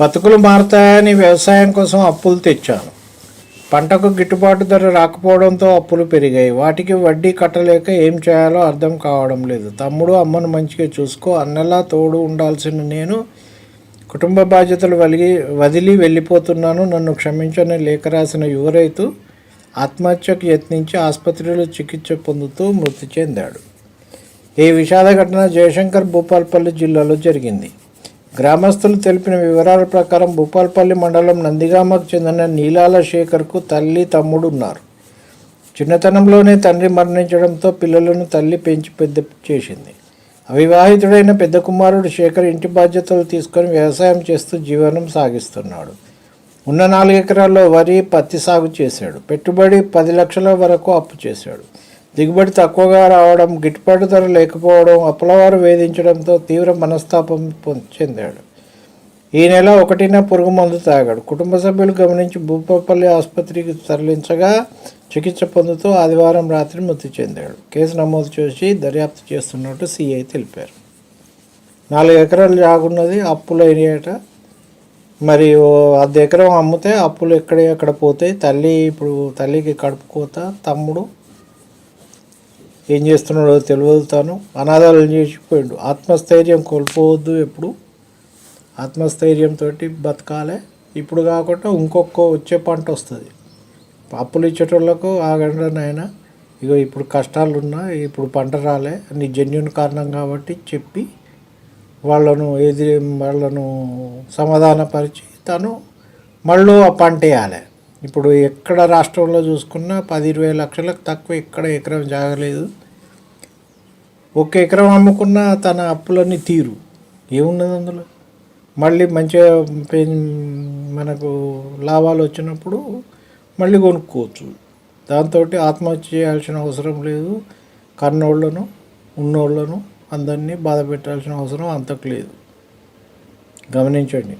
బతుకులు మారతాయని వ్యవసాయం కోసం అప్పులు తెచ్చాను. పంటకు గిట్టుబాటు ధర రాకపోవడంతో అప్పులు పెరిగాయి. వాటికి వడ్డీ కట్టలేక ఏం చేయాలో అర్థం కావడం లేదు. తమ్ముడు అమ్మను మంచిగా చూసుకో. అన్నలా తోడు ఉండాల్సిన నేను కుటుంబ బాధ్యతలు వలిగి వదిలి వెళ్ళిపోతున్నాను. నన్ను క్షమించని లేఖ రాసిన యువ రైతు ఆత్మహత్యకు యత్నించి ఆసుపత్రిలో చికిత్స పొందుతూ మృతి చెందాడు. ఈ విషాద ఘటన జయశంకర్ భూపాల్పల్లి జిల్లాలో జరిగింది. గ్రామస్తులు తెలిపిన వివరాల ప్రకారం భూపాల్పల్లి మండలం నందిగామకు చెందిన నీలాల శేఖర్కు తల్లి తమ్ముడు ఉన్నారు చిన్నతనంలోనే తండ్రి మరణించడంతో పిల్లలను తల్లి పెంచి పెద్ద చేసింది. అవివాహితుడైన పెద్ద కుమారుడు శేఖర్ ఇంటి బాధ్యతలు తీసుకొని వ్యవసాయం చేస్తూ జీవనం సాగిస్తున్నాడు. ఉన్న నాలుగు ఎకరాల్లో వరి పత్తి సాగు చేశాడు. పెట్టుబడి పది లక్షల వరకు అప్పు చేశాడు. దిగుబడి తక్కువగా రావడం గిట్టుబాటు ధర లేకపోవడం అప్పులవారు వేధించడంతో తీవ్ర మనస్తాపం పొం- చెందాడు. ఈ నెల ఒకటిన పురుగు మందు తాగాడు. కుటుంబ సభ్యులు గమనించి భూపాపల్లి ఆసుపత్రికి తరలించగా చికిత్స పొందుతూ ఆదివారం రాత్రి మృతి చెందాడు. కేసు నమోదు చేసి దర్యాప్తు చేస్తున్నట్టు సిఐ తెలిపారు. నాలుగు ఎకరాలు జాగున్నది అప్పులు అయినాయట మరి అర్ధ ఎకరం అమ్మితే అప్పులు ఎక్కడ ఎక్కడ పోతాయి తల్లి ఇప్పుడు తల్లికి కడుపుకోత తమ్ముడు ఏం చేస్తున్నాడో తెలియదు తాను. అనాథాలు చేసిపోయాడు. ఆత్మస్థైర్యం కోల్పోవద్దు ఎప్పుడు. ఆత్మస్థైర్యంతో బతకాలే. ఇప్పుడు కాకుండా ఇంకొక వచ్చే పంట వస్తుంది. అప్పులు ఇచ్చేటోళ్ళకు ఆగండి నాయన ఇగో ఇప్పుడు కష్టాలు ఉన్నా ఇప్పుడు పంట రాలే నీ జెన్యున్ కారణం కాబట్టి చెప్పి వాళ్ళను ఎది వాళ్ళను సమాధానపరిచి తను మళ్ళీ ఆ పంట వేయాలి. ఇప్పుడు ఎక్కడ రాష్ట్రంలో చూసుకున్నా పది ఇరవై లక్షలకు తక్కువ ఎక్కడ ఎకరం జాగలేదు. ఒక ఎకరం అమ్ముకున్న తన అప్పులన్నీ తీరు. ఏమున్నది అందులో? మళ్ళీ మంచిగా మనకు లాభాలు వచ్చినప్పుడు మళ్ళీ కొనుక్కోవచ్చు. దాంతో ఆత్మహత్య చేయాల్సిన అవసరం లేదు. కన్నోళ్ళను ఉన్నోళ్ళను అందరినీ బాధ పెట్టాల్సిన అవసరం అంతకు లేదు. గమనించండి.